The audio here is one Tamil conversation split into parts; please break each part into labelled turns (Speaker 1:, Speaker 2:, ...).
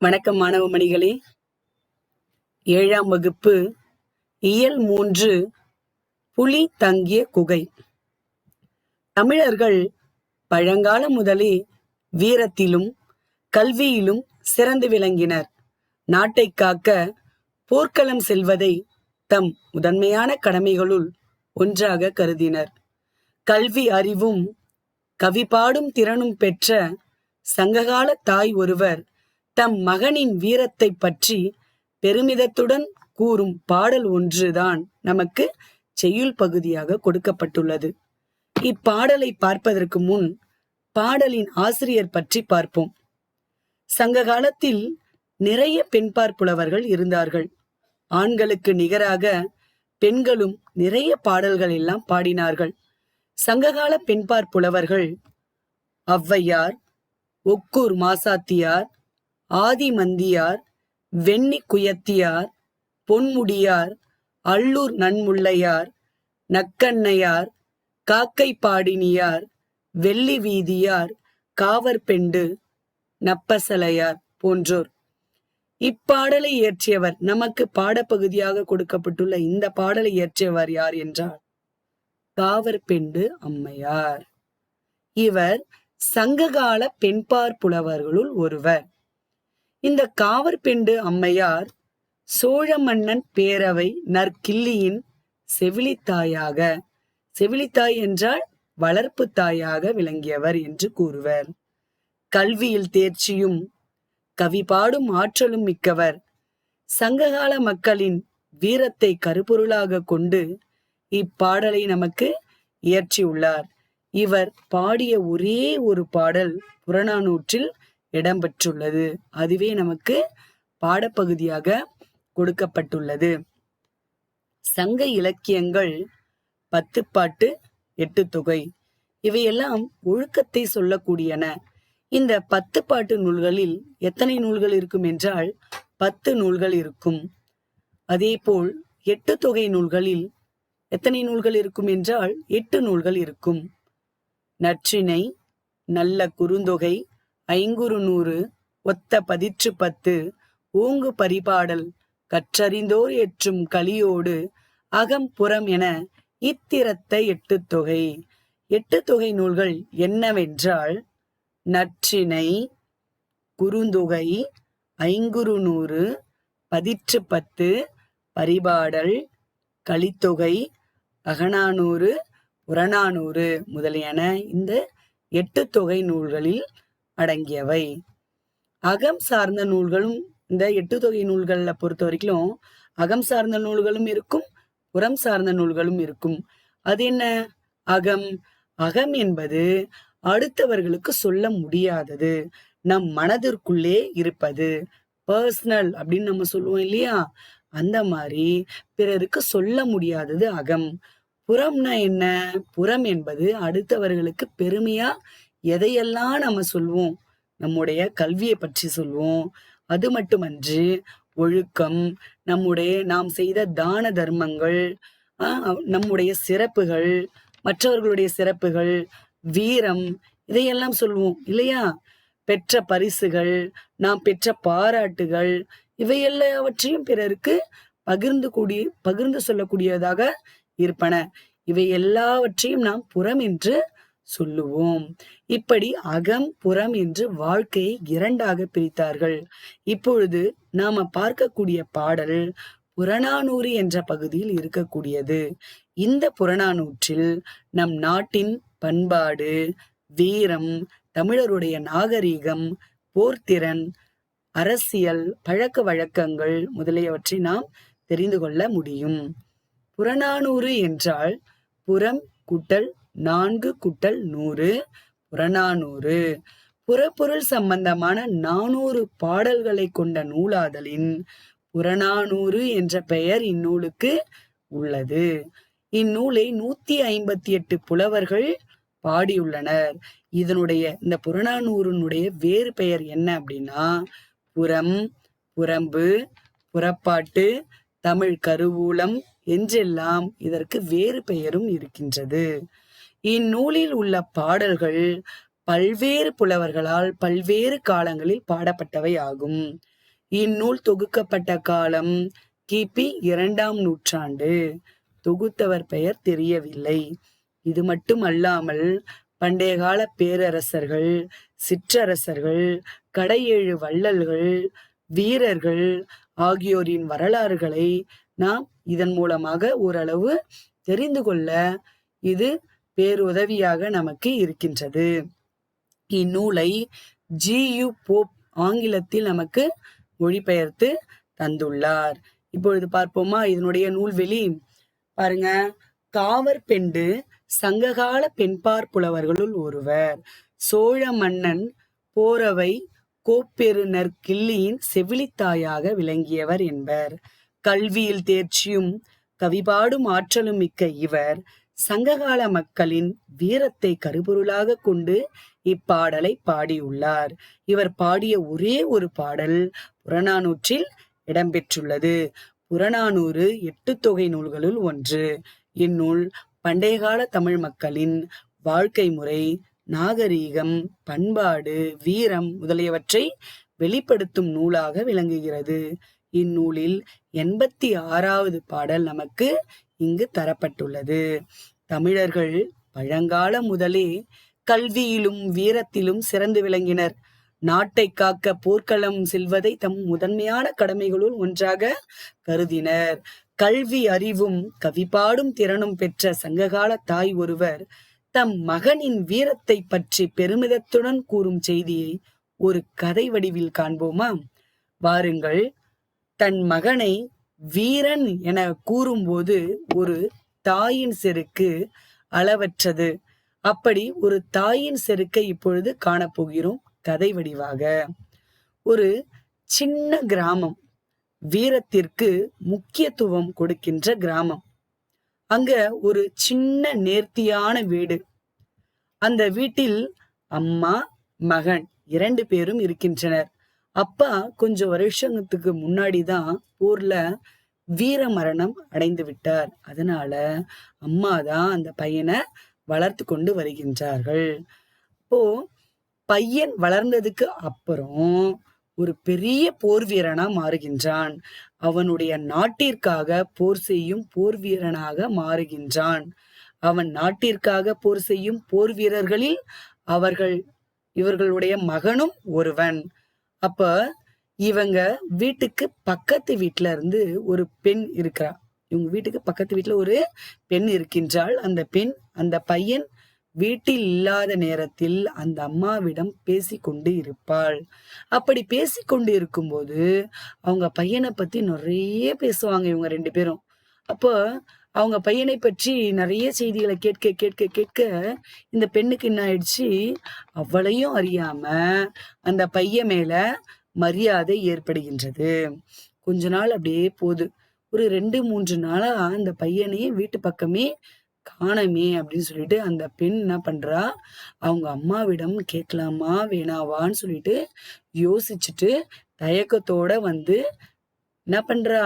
Speaker 1: வணக்கம் மாணவ மணிகளே ஏழாம் வகுப்பு இயல் மூன்று புலி தங்கிய குகை. தமிழர்கள் பழங்காலம் முதலே வீரத்திலும் கல்வியிலும் சிறந்து விளங்கினர். நாட்டை காக்க போர்க்களம் செல்வதை தம் முதன்மையான கடமைகளுள் ஒன்றாக கருதினர். கல்வி அறிவும் கவி பாடும் திறனும் பெற்ற சங்ககால தாய் ஒருவர் தம் மகனின் வீரத்தை பற்றி பெருமிதத்துடன் கூறும் பாடல் ஒன்றுதான் நமக்கு செய்யுள் பகுதியாக கொடுக்கப்பட்டுள்ளது. இப்பாடலை பார்ப்பதற்கு முன் பாடலின் ஆசிரியர் பற்றி பார்ப்போம். சங்க காலத்தில் நிறைய பெண்பார் புலவர்கள் இருந்தார்கள். ஆண்களுக்கு நிகராக பெண்களும் நிறைய பாடல்கள் எல்லாம் பாடினார்கள். சங்ககால பெண்பார் புலவர்கள் ஔவையார் ஒக்கூர் மாசாத்தியார் ஆதிமந்தியார் வெண்ணி குயத்தியார் பொன்முடியார் அள்ளூர் நன்முள்ளையார் நக்கண்ணையார் காக்கை பாடினியார் வெள்ளி வீதியார் காவற்பெண்டு நப்பசலையார் போன்றோர். இப்பாடலை இயற்றியவர் நமக்கு பாடப்பகுதியாக கொடுக்கப்பட்டுள்ள இந்த பாடலை இயற்றியவர் யார் என்றால் காவற்பெண்டு அம்மையார். இவர் சங்ககால பெண்பார் புலவர்களுள் ஒருவர். இந்த காவற்பெண்டு அம்மையார் சோழ மன்னன் பேரவை நற்கிள்ளியின் செவிலித்தாயாக செவிலித்தாய் என்றால் வளர்ப்பு தாயாக விளங்கியவர் என்று கூறுவர். கல்வியில் தேர்ச்சியும் கவி பாடும் ஆற்றலும் மிக்கவர் சங்ககால மக்களின் வீரத்தை கருப்பொருளாக கொண்டு இப்பாடலை நமக்கு இயற்றியுள்ளார். இவர் பாடிய ஒரே ஒரு பாடல் புறநானூற்றில் இடம்பெற்றுள்ளது. அதுவே நமக்கு பாடப்பகுதியாக கொடுக்கப்பட்டுள்ளது. சங்க இலக்கியங்கள் பத்து பாட்டு எட்டு தொகை. இவையெல்லாம் ஒழுக்கத்தை சொல்லக்கூடியன. இந்த பத்து பாட்டு நூல்களில் எத்தனை நூல்கள் இருக்கும் என்றால் பத்து நூல்கள் இருக்கும். அதேபோல் எட்டு தொகை நூல்களில் எத்தனை நூல்கள் இருக்கும் என்றால் எட்டு நூல்கள் இருக்கும். நற்றினை நல்ல குறுந்தொகை ஐங்குறு நூறு ஒத்த பதிற்று பத்து ஓங்கு பரிபாடல் கற்றறிந்தோர் எற்றும் கலியோடு அகம் புறம் என இத்திரத்த எட்டு தொகை. எட்டு தொகை நூல்கள் என்னவென்றால் நற்றினை குறுந்தொகை ஐங்குறு நூறு பதிற்று பத்து பரிபாடல் கலித்தொகை அகநானூறு புறநானூறு முதலியன இந்த எட்டு தொகை நூல்களில் அடங்கியவை. அகம் சார்ந்த நூல்களும் இந்த எட்டு தொகை நூல்களில் பொறுத்த வரைக்கும் அகம் சார்ந்த நூல்களும் இருக்கும் புறம் சார்ந்த நூல்களும் இருக்கும். அது என்ன? அகம். அகம் என்பது அடுத்தவர்களுக்கு சொல்ல முடியாதது நம் மனதிற்குள்ளே இருப்பது. பர்சனல் அப்படின்னு நம்ம சொல்லுவோம் இல்லையா? அந்த மாதிரி பிறருக்கு சொல்ல முடியாதது அகம். புறம்னா என்ன? புறம் என்பது அடுத்தவர்களுக்கு பெருமையா எதையெல்லாம் நம்ம சொல்வோம்? நம்முடைய கல்வியை பற்றி சொல்வோம். அது மட்டுமன்று ஒழுக்கம் நம்முடைய நாம் செய்த தான தர்மங்கள் நம்முடைய சிறப்புகள் மற்றவர்களுடைய சிறப்புகள் வீரம் இதையெல்லாம் சொல்லுவோம் இல்லையா? பெற்ற பரிசுகள் நாம் பெற்ற பாராட்டுகள் இவை எல்லாவற்றையும் பிறருக்கு பகிர்ந்து கூடிய பகிர்ந்து சொல்லக்கூடியதாக இருப்பன. இவை எல்லாவற்றையும் நாம் புறம் என்று சொல்லுவோம். இப்படி அகம் புறம் என்று வாழ்க்கையை இரண்டாக பிரித்தார்கள். இப்பொழுது நாம பார்க்கக்கூடிய பாடல் புறநானூறு என்ற பகுதியில் இருக்கக்கூடியது. இந்த புறநானூற்றில் நம் நாட்டின் பண்பாடு வீரம் தமிழருடைய நாகரீகம் போர்த்திறன் அரசியல் பழக்க வழக்கங்கள் முதலியவற்றை நாம் தெரிந்து கொள்ள முடியும். புறநானூறு என்றால் புறம் குட்டல் நான்கு குட்டல் நூறு புறநானூறு. புறப்பொருள் சம்பந்தமான நானூறு பாடல்களை கொண்ட நூலாதலின் புறநானூறு என்ற பெயர் இந்நூலுக்கு உள்ளது. இந்நூலை நூத்தி ஐம்பத்தி எட்டு புலவர்கள் பாடியுள்ளனர். இதனுடைய இந்த புறநானூறுனுடைய வேறு பெயர் என்ன அப்படின்னா புறம் புறம்பு புறப்பாட்டு தமிழ் கருவூலம் என்றெல்லாம் இதற்கு வேறு பெயரும் இருக்கின்றது. இந்நூலில் உள்ள பாடல்கள் பல்வேறு புலவர்களால் பல்வேறு காலங்களில் பாடப்பட்டவை ஆகும். இந்நூல் தொகுக்கப்பட்ட காலம் கிபி இரண்டாம் நூற்றாண்டு. தொகுத்தவர் பெயர் தெரியவில்லை. இது மட்டும் அல்லாமல் பண்டைய கால பேரரசர்கள் சிற்றரசர்கள் கடையேழு வள்ளல்கள் வீரர்கள் ஆகியோரின் வரலாறுகளை நாம் இதன் மூலமாக ஓரளவு தெரிந்து கொள்ள இது பேருதவியாக நமக்கு இருக்கின்றது. இந்நூலை ஜி. யு. போப் ஆங்கிலத்தில் நமக்கு மொழிபெயர்த்து தந்துள்ளார். இப்பொழுது பார்ப்போமா இதனுடைய நூல்வெளி. பாருங்க. காவர் பெண்டு சங்ககால பெண்பார் புலவர்களுள் ஒருவர். சோழ மன்னன் போரவை கோப்பெருநர் கிள்ளியின் செவிலித்தாயாக விளங்கியவர் என்பர். கல்வியில் தேர்ச்சியும் கவிபாடும் ஆற்றலும் மிக்க இவர். சங்ககால மக்களின் வீரத்தை கருபொருளாக கொண்டு இப்பாடலை பாடியுள்ளார். இவர் பாடிய ஒரே ஒரு பாடல் புறநானூற்றில் இடம்பெற்றுள்ளது. புறநானூறு எட்டு தொகை நூல்களுள் ஒன்று. இந்நூல் பண்டையகால தமிழ் மக்களின் வாழ்க்கை முறை நாகரீகம் பண்பாடு வீரம் முதலியவற்றை வெளிப்படுத்தும் நூலாக விளங்குகிறது. இந்நூலில் எண்பத்தி ஆறாவது பாடல் நமக்கு இங்கு தரப்பட்டுள்ளது. தமிழர்கள் பழங்கால முதலே கல்வியிலும் வீரத்திலும் சிறந்து விளங்கினர். நாட்டை காக்க போர்க்களம் செல்வதை தம் முதன்மையான கடமைகளுள் ஒன்றாக கருதினர். கல்வி அறிவும் கவிபாடும் திறனும் பெற்ற சங்ககால தாய் ஒருவர் தம் மகனின் வீரத்தை பற்றி பெருமிதத்துடன் கூறும் செய்தியை ஒரு கதை வடிவில் காண்போமா? வாருங்கள். தன் மகனை வீரன் என கூறும்போது ஒரு தாயின் செருக்கு அளவற்றது. அப்படி ஒரு தாயின் செருக்கை இப்பொழுது காணப்போகிறோம் கதை வடிவாக. ஒரு சின்ன கிராமம் வீரத்திற்கு முக்கியத்துவம் கொடுக்கின்ற கிராமம். அங்க ஒரு சின்ன நேர்த்தியான வீடு. அந்த வீட்டில் அம்மா மகன் இரண்டு பேரும் இருக்கின்றனர். அப்பா கொஞ்சம் வருஷத்துக்கு முன்னாடி தான் ஊர்ல வீர மரணம் அடைந்து விட்டார். அதனால அம்மா தான் அந்த பையனை வளர்த்து கொண்டு வருகின்றார்கள். அப்போ பையன் வளர்ந்ததுக்கு அப்புறம் ஒரு பெரிய போர் வீரனா மாறுகின்றான். அவனுடைய நாட்டிற்காக போர் செய்யும் போர் வீரனாக மாறுகின்றான். அவன் நாட்டிற்காக போர் செய்யும் போர் வீரர்களில் அவர்கள் இவர்களுடைய மகனும் ஒருவன். அப்ப இவங்க வீட்டுக்கு பக்கத்து வீட்டுல இருந்து ஒரு பெண் இருக்கிறா. இவங்க வீட்டுக்கு பக்கத்து வீட்டுல ஒரு பெண் இருக்கின்றாள். அந்த பெண் அந்த பையன் வீட்டில் இல்லாத நேரத்தில் அந்த அம்மாவிடம் பேசிக்கொண்டு இருப்பாள். அப்படி பேசிக்கொண்டு இருக்கும்போது அவங்க பையனை பத்தி நிறைய பேசுவாங்க இவங்க ரெண்டு பேரும். அப்போ அவங்க பையனை பற்றி நிறைய செய்திகளை கேட்க கேட்க கேட்க இந்த பெண்ணுக்கு என்ன ஆயிடுச்சு? அவளையும் அறியாம அந்த பையன் மேல மரியாதை ஏற்படுகின்றது. கொஞ்ச நாள் அப்படியே போகுது ஒரு ரெண்டு மூன்று நாளா அந்த பையனையே வீட்டு பக்கமே காணமே அப்படின்னு சொல்லிட்டு அந்த பெண் என்ன பண்றா? அவங்க அம்மாவிடம் கேட்கலாமா வேணாவான்னு சொல்லிட்டு யோசிச்சுட்டு தயக்கத்தோட வந்து என்ன பண்றா?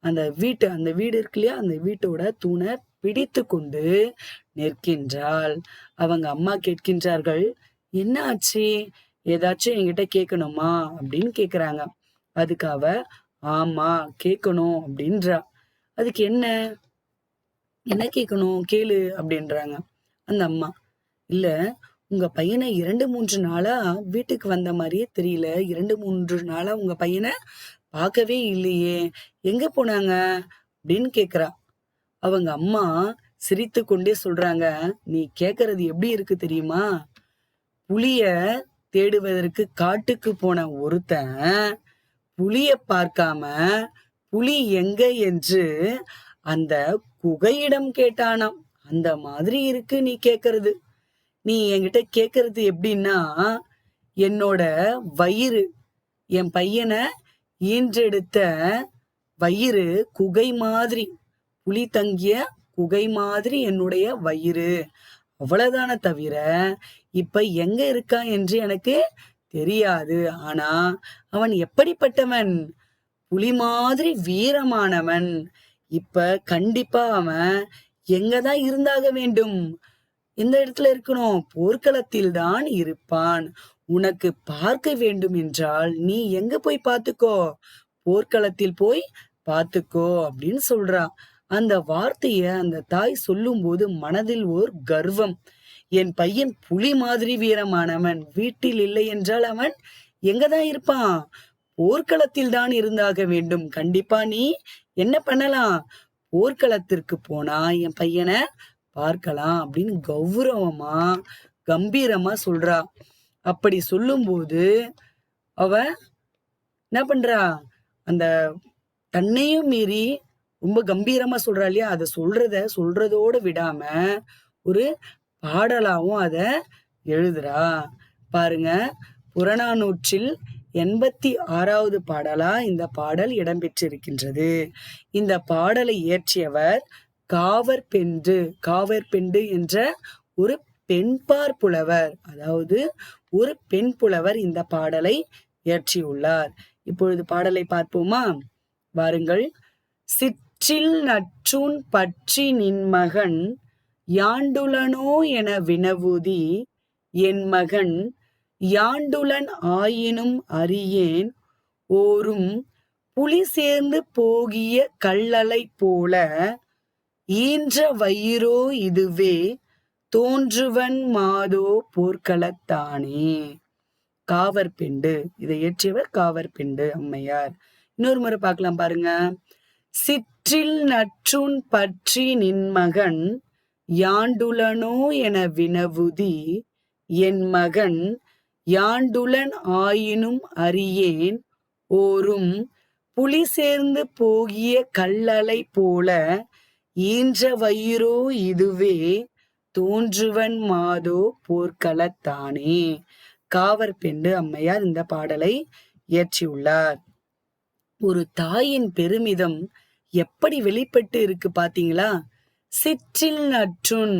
Speaker 1: அந்த வீட்டு அந்த வீடு இருக்கு இல்லையா? அந்த வீட்டோட தூணை பிடித்து கொண்டு நிற்கின்றாள். அவங்க அம்மா கேட்கின்றார்கள் என்ன ஆச்சு? ஏதாச்சும் என்கிட்ட கேட்கணுமா? அப்படின்னு கேக்குறாங்க. அதுக்கு அவ ஆமா கேட்கணும் அப்படின்றா. அதுக்கு என்ன? என்ன கேட்கணும்? கேளு அப்படின்றாங்க அந்த அம்மா. இல்ல உங்க பையனை இரண்டு மூன்று நாளா வீட்டுக்கு வந்த மாதிரியே தெரியல. இரண்டு மூன்று நாளா உங்க பையனை பார்க்கவே இல்லையே. எங்க போனாங்க? அப்படின்னு கேக்குறா. அவங்க அம்மா சிரித்து கொண்டே சொல்றாங்க நீ கேக்குறது எப்படி இருக்கு தெரியுமா? புளிய தேடுவதற்கு காட்டுக்கு போன ஒருத்தன் புளிய பார்க்காம புலி எங்க? என்று அந்த குகையிடம் கேட்டானாம். அந்த மாதிரி இருக்கு நீ கேக்குறது. நீ என்கிட்ட கேக்குறது எப்படின்னா என்னோட வயிறு என் பையனை ஈன்றெடுத்த வயிறு குகை மாதிரி. புலி தங்கிய குகை மாதிரி என்னுடைய வயிறு. அவ்வளவுதான தவிர இப்ப எங்க இருக்கா என்று எனக்கு தெரியாது. ஆனா அவன் எப்படிப்பட்டவன்? புலி மாதிரி வீரமானவன். இப்ப கண்டிப்பா அவன் எங்கதான் இருந்தாக வேண்டும்? எந்த இடத்துல இருக்கணும். போர்க்களத்தில் தான் இருப்பான். உனக்கு பார்க்க வேண்டும் என்றால் நீ எங்க போய் பார்த்துக்கோ? போர்க்களத்தில் போய் பார்த்துக்கோ அப்படின்னு சொல்றா. அந்த வார்த்தைய அந்த தாய் சொல்லும்போது மனதில் ஓர் கர்வம். என் பையன் புலி மாதிரி வீரமானவன் வீட்டில் இல்லை என்றால் அவன் எங்கதான் இருப்பான்? போர்க்களத்தில் தான் இருந்தாக வேண்டும். கண்டிப்பா நீ என்ன பண்ணலாம்? போர்க்களத்திற்கு போனா என் பையனை பார்க்கலாம் அப்படின்னு கௌரவமா கம்பீரமா சொல்றா. அப்படி சொல்லும்போது அவ என்ன பண்றா? அந்த தன்னையும் மீறி ரொம்ப கம்பீரமா சொல்றா இல்லையா? அதை சொல்றத சொல்றதோட விடாம ஒரு பாடலாவும் அத எழுதுறா. பாருங்க புறநானூற்றில் எண்பத்தி ஆறாவது பாடலா இந்த பாடல் இடம்பெற்றிருக்கின்றது. இந்த பாடலை இயற்றியவர் காவற்பெண்டு காவற்பெண்டு என்ற ஒரு பெண்பார் புலவர் அதாவது ஒரு பெண் புலவர் இந்த பாடலை இயற்றியுள்ளார். இப்பொழுது பாடலை பார்ப்போமா? வாருங்கள். சிற்றில் நற்றூன் பற்றி நின்மகன் யாண்டுலனோ என வினவுதி என் மகன் யாண்டுலன் ஆயினும் அறியேன் ஓரும் புலி சேர்ந்து போகிய கல்லலை போல ஈன்ற வயிறோ இதுவே தோன்றுவன் மாதோ போர்க்களத்தானே. காவற்பிண்டு இதை ஏற்றியவர் காவற்பிண்டு அம்மையார். இன்னொரு முறை பார்க்கலாம் பாருங்க. சிற்றில் நற்றுன் பற்றி நின்மகன் யாண்டுலனோ என வினவுதி என் மகன் யாண்டுலன் ஆயினும் அறியேன் ஓரும் புலி சேர்ந்து போகிய கல்லலை போல ஈன்ற வயிறோ இதுவே தோன்றுவன் மாதோ போர்க்களத்தானே காவர் பெண்டு அம்மையார் இந்த பாடலை இயற்றியுள்ளார். ஒரு தாயின் பெருமிதம் எப்படி வெளிப்பட்டு இருக்கு பாத்தீங்களா? சிற்றில் நற்றுன்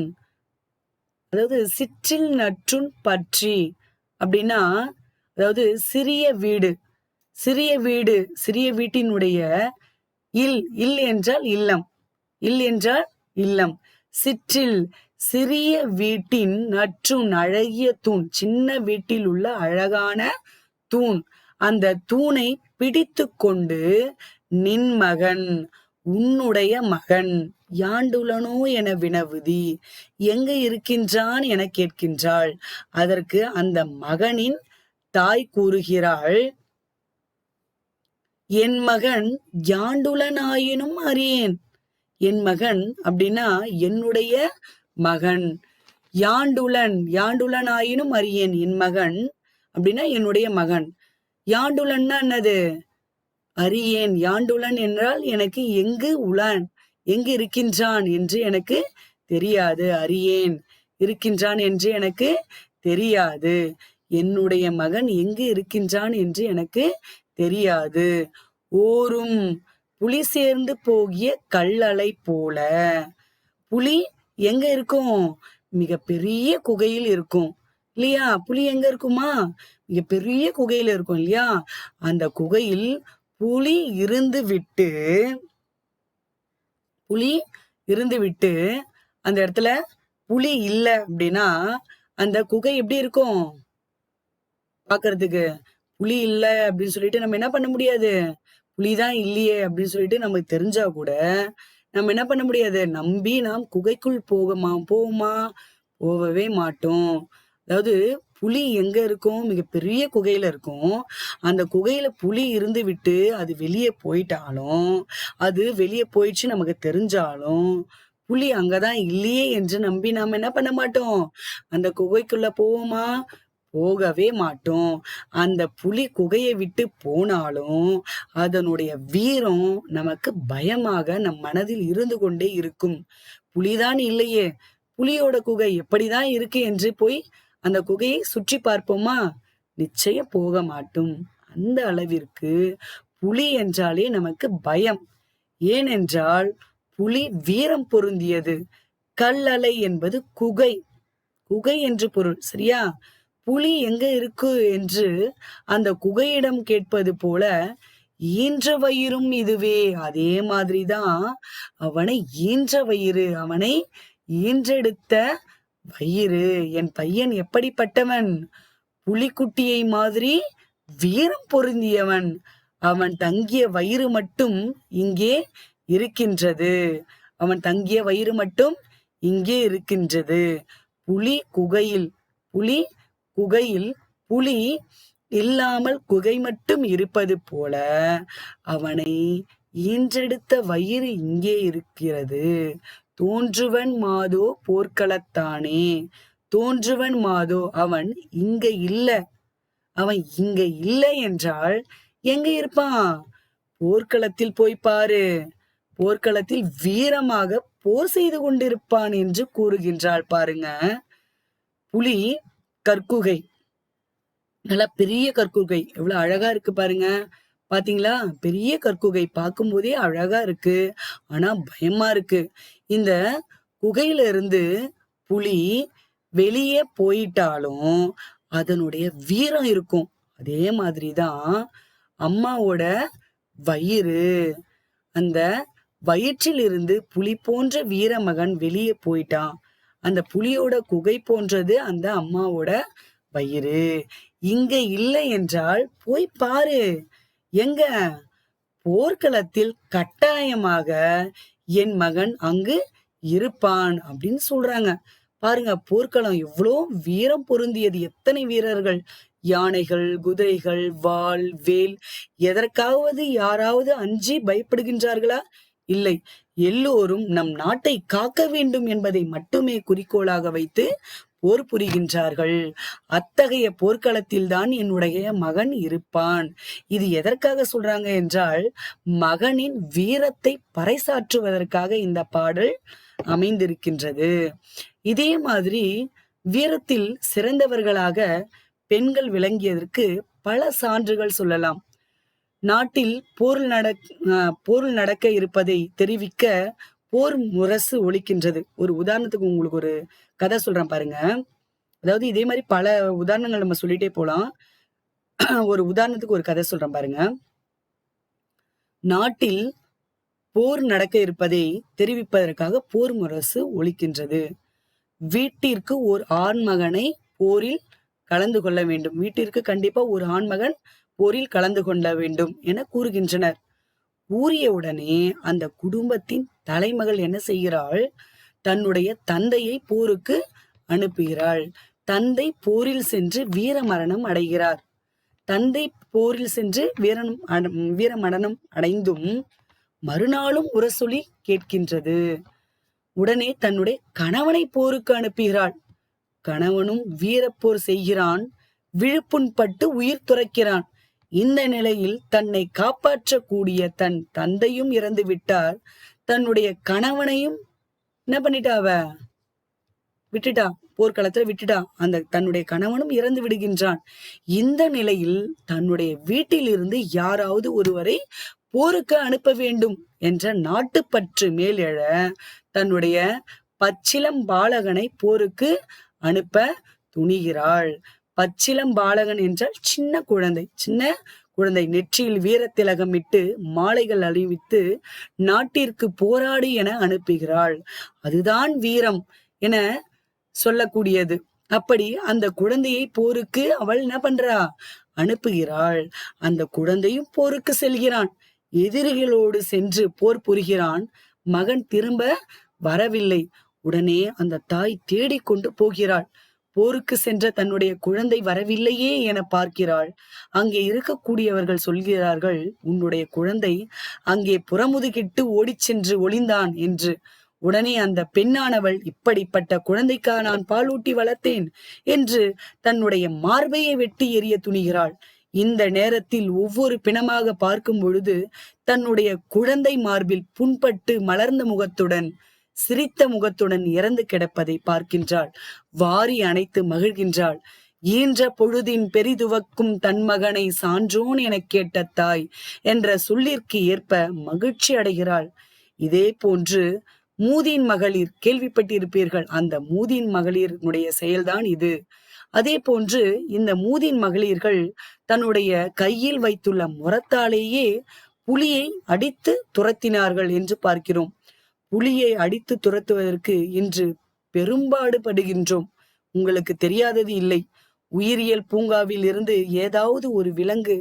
Speaker 1: அதாவது சிற்றில் நற்றுன் பற்றி அப்படின்னா அதாவது சிறிய வீடு சிறிய வீடு சிறிய வீட்டினுடைய இல் இல் என்றால் இல்லம் இல் என்றால் இல்லம். சிற்றில் சிறிய வீட்டின் நற்றும் அழகிய தூண் சின்ன வீட்டில் உள்ள அழகான தூண். அந்த தூணை பிடித்து கொண்டு நின் மகன் உன்னுடைய மகன் யாண்டுலனோ என வினவுதி எங்க இருக்கின்றான் என கேட்கின்றாள். அதற்கு அந்த மகனின் தாய் கூறுகிறாள் என் மகன் யாண்டுலனாயினும் அறியேன். என் மகன் அப்படின்னா என்னுடைய மகன். யாண்டுலன் யாண்டுலன் ஆயினும் அறியேன் என் மகன் அப்படின்னா என்னுடைய மகன். யாண்டுலன்னா என்னது? அறியேன். யாண்டுலன் என்றால் எனக்கு எங்கு உளன்? எங்கு இருக்கின்றான் என்று எனக்கு தெரியாது. அறியேன். இருக்கின்றான் என்று எனக்கு தெரியாது. என்னுடைய மகன் எங்கு இருக்கின்றான் என்று எனக்கு தெரியாது. ஓரும் புலி சேர்ந்து போகிய கல்லலை போல. புலி எங்க இருக்கும்? மிக பெரிய குகையில் இருக்கும். இல்லையா? புலி எங்க இருக்குமா? மிக பெரிய குகையில இருக்கும் இல்லையா? அந்த குகையில் புலி இருந்து விட்டு புலி இருந்து விட்டு அந்த இடத்துல புலி இல்ல அப்படின்னா அந்த குகை எப்படி இருக்கும்? பாக்குறதுக்கு. புலி இல்ல அப்படின்னு சொல்லிட்டு நம்ம என்ன பண்ண முடியாது? புலிதான் இல்லையே அப்படின்னு சொல்லிட்டு நமக்கு தெரிஞ்சா கூட நம்ம என்ன பண்ண முடியாது? நம்பி நாம் குகைக்குள் போகமா போவோமா? போகவே மாட்டோம். அதாவது புலி எங்க இருக்கும்? மிகப்பெரிய குகையில இருக்கும். அந்த குகையில புலி இருந்து விட்டு அது வெளியே போயிட்டாலும் அது வெளியே போயிடுச்சு நமக்கு தெரிஞ்சாலும் புலி அங்கதான் இல்லையே என்று நம்பி நாம என்ன பண்ண மாட்டோம்? அந்த குகைக்குள்ள போவோமா? போகவே மாட்டோம். அந்த புலி குகையை விட்டு போனாலும் அதனுடைய வீரம் நமக்கு பயமாக நம் மனதில் இருந்து கொண்டே இருக்கும். புலிதான் இல்லையே. புலியோட குகை எப்படிதான் இருக்கு என்று போய் அந்த குகையை சுற்றி பார்ப்போமா? நிச்சயம் போக மாட்டோம். அந்த அளவிற்கு புலி என்றாலே நமக்கு பயம். ஏனென்றால் புலி வீரம் பொருந்தியது. கல்லலை என்பது குகை. குகை என்று பொருள். சரியா? புலி எங்க இருக்கு என்று அந்த குகையிடம் கேட்பது போல ஈன்ற வயிறும் இதுவே. அதே மாதிரிதான் அவனை ஈன்ற வயிறு அவனை ஈன்றெடுத்த வயிறு. என் பையன் எப்படிப்பட்டவன்? புலிக்குட்டியை மாதிரி வீரம் பொருந்தியவன். அவன் தங்கிய வயிறு மட்டும் இங்கே இருக்கின்றது. அவன் தங்கிய வயிறு மட்டும் இங்கே இருக்கின்றது. புலி குகையில் புலி குகையில் புலி இல்லாமல் குகை மட்டும் இருப்பது போல அவனை ஈன்றெடுத்த வயிறு இங்கே இருக்கிறது. தோன்றுவன் மாதோ போர்க்களத்தானே? தோன்றுவன் மாதோ அவன் இங்க இல்ல. அவன் இங்க இல்லை என்றால் எங்க இருப்பான்? போர்க்களத்தில் போய் பாரு. போர்க்களத்தில் வீரமாக போர் செய்து கொண்டிருப்பான் என்று கூறுகின்றாள் பாருங்க. புலி கற்குகை. நல்லா பெரிய கற்குகை. எவ்வளவு அழகா இருக்கு பாருங்க. பாத்தீங்களா? பெரிய கற்குகை. பார்க்கும் போதே அழகா இருக்கு. ஆனா பயமா இருக்கு. இந்த குகையில இருந்து புலி வெளியே போயிட்டாலும் அதனுடைய வீரம் இருக்கும். அதே மாதிரிதான் அம்மாவோட வயிறு. அந்த வயிற்றில் இருந்து புலி போன்ற வீர மகன் வெளியே போயிட்டான். அந்த புலியோட குகை போன்றது அந்த அம்மாவோட வயிறு. இங்க இல்லை என்றால் போய் பாரு. எங்க? போர்க்களத்தில் கட்டாயமாக என் மகன் அங்கு இருப்பான் அப்படின்னு சொல்றாங்க. பாருங்க போர்க்களம் எவ்வளோ வீரம் பொருந்தியது. எத்தனை வீரர்கள்? யானைகள் குதிரைகள் வாள் வேல். எதற்காவது யாராவது அஞ்சி பயப்படுகின்றார்களா? இல்லை. எல்லோரும் நம் நாட்டை காக்க வேண்டும் என்பதை மட்டுமே குறிக்கோளாக வைத்து போர் புரிகின்றார்கள். அத்தகைய போர்க்களத்தில் தான் என்னுடைய மகன் இருப்பான். இது எதற்காக சொல்றாங்க என்றால் மகனின் வீரத்தை பறைசாற்றுவதற்காக இந்த பாடல் அமைந்திருக்கின்றது. இதே மாதிரி வீரத்தில் சிறந்தவர்களாக பெண்கள் விளங்கியதற்கு பல சான்றுகள் சொல்லலாம். நாட்டில் போர் நட போர் நடக்க இருப்பதை தெரிவிக்க போர் முரசு ஒழிக்கின்றது. ஒரு உதாரணத்துக்கு உங்களுக்கு ஒரு கதை சொல்றேன் பாருங்க. அதாவது இதே மாதிரி பல உதாரணங்கள் நம்ம சொல்லிட்டே போலாம். ஒரு உதாரணத்துக்கு ஒரு கதை சொல்றேன் பாருங்க. நாட்டில் போர் நடக்க இருப்பதை தெரிவிப்பதற்காக போர் முரசு ஒழிக்கின்றது. வீட்டிற்கு ஒரு ஆண்மகனை போரில் கலந்து கொள்ள வேண்டும். வீட்டிற்கு கண்டிப்பா ஒரு ஆண்மகன் போரில் கலந்து கொள்ள வேண்டும் என கூறுகின்றனர். கூறிய உடனே அந்த குடும்பத்தின் தலைமகள் என்ன செய்கிறாள்? தன்னுடைய தந்தையை போருக்கு அனுப்புகிறாள். தந்தை போரில் சென்று வீர மரணம் அடைகிறார். தந்தை போரில் சென்று வீரனும் வீர மரணம் அடைந்தும் மறுநாளும் உரசொலி கேட்கின்றது. உடனே தன்னுடைய கணவனை போருக்கு அனுப்புகிறாள். கணவனும் வீரப்போர் செய்கிறான். விழுப்புண்பட்டு உயிர் துறக்கிறான். இந்த நிலையில் தன்னை காப்பாற்றக்கூடிய தன் தந்தையும் இறந்து விட்டார் தன்னுடைய கணவனையும் என்ன பண்ணிட்டா அவ? விட்டுட்டா போர்க்களத்துல விட்டுட்டா. அந்த தன்னுடைய கணவனும் இறந்து விடுகின்றான். இந்த நிலையில் தன்னுடைய வீட்டில் இருந்து யாராவது ஒருவரை போருக்கு அனுப்ப வேண்டும் என்ற நாட்டுப்பற்று மேல் எழ தன்னுடைய பச்சிலம் பாலகனை போருக்கு அனுப்ப துணிகிறாள். பச்சிலம் பாலகன் என்றால் சின்ன குழந்தை. சின்ன குழந்தை. நெற்றியில் வீரத்திலகம் இட்டு மாலைகள் அணிவித்து நாட்டிற்கு போராடி என அனுப்புகிறாள். அதுதான் வீரம் என சொல்லக்கூடியது. அப்படி அந்த குழந்தையை போருக்கு அவள் என்ன பண்றா? அனுப்புகிறாள். அந்த குழந்தையும் போருக்கு செல்கிறான். எதிரிகளோடு சென்று போர் புரிகிறான். மகன் திரும்ப வரவில்லை. உடனே அந்த தாய் தேடிக்கொண்டு போகிறாள். போருக்கு சென்ற தன்னுடைய குழந்தை வரவில்லையே என பார்க்கிறாள். அங்கே இருக்கக்கூடியவர்கள் சொல்கிறார்கள் உன்னுடைய குழந்தை அங்கே புறமுதுகிட்டு ஓடிச் சென்று ஒளிந்தான் என்று. உடனே அந்த பெண்ணானவள் இப்படிப்பட்ட குழந்தைக்கா நான் பாலூட்டி வளர்த்தேன் என்று தன்னுடைய மார்பையை வெட்டி எறிய துணிகிறாள். இந்த நேரத்தில் ஒவ்வொரு பிணமாக பார்க்கும் பொழுது தன்னுடைய குழந்தை மார்பில் புண்பட்டு மலர்ந்த முகத்துடன் சிரித்த முகத்துடன் இறந்து கிடப்பதை பார்க்கின்றாள். வாரி அணைத்து மகிழ்கின்றாள். ஈன்ற பொழுதின் பெரிதுவக்கும் தன் மகனை சான்றோன் எனக் கேட்ட தாய் என்ற சொல்லிற்கு ஏற்ப மகிழ்ச்சி அடைகிறாள். இதே போன்று மூதின் மகளிர் கேள்விப்பட்டிருப்பீர்கள். அந்த மூதின் மகளிரினுடைய செயல்தான் இது. அதே போன்று இந்த மூதின் மகளிர்கள் தன்னுடைய கையில் வைத்துள்ள முரத்தாலேயே புலியை அடித்து துரத்தினார்கள் என்று பார்க்கிறோம். புலியை அடித்து துரத்துவதற்கு இன்று பெரும்பாடு படுகின்றோம் உங்களுக்கு தெரியாதது இல்லை. உயிரியல் பூங்காவில் இருந்து ஏதாவது ஒரு விலங்கு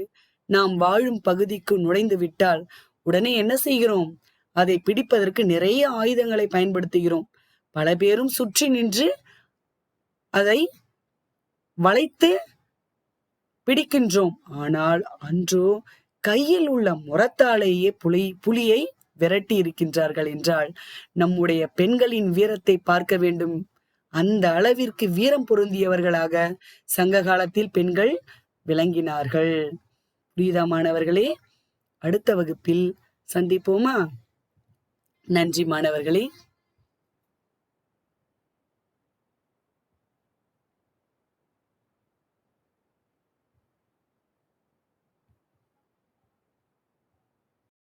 Speaker 1: நாம் வாழும் பகுதிக்கு நுழைந்து விட்டால் உடனே என்ன செய்கிறோம்? அதை பிடிப்பதற்கு நிறைய ஆயுதங்களை பயன்படுத்துகிறோம். பல பேரும் சுற்றி நின்று அதை வளைத்து பிடிக்கின்றோம். ஆனால் அன்றோ கையில் உள்ள முரத்தாலேயே புலி புலியை விரட்டி இருக்கின்றார்கள் என்றால் நம்முடைய பெண்களின் வீரத்தை பார்க்க வேண்டும். அந்த அளவிற்கு வீரம் பொருந்தியவர்களாக சங்க காலத்தில் பெண்கள் விளங்கினார்கள். புரியுதா மாணவர்களே அடுத்த வகுப்பில் சந்திப்போமா? நன்றி மாணவர்களே.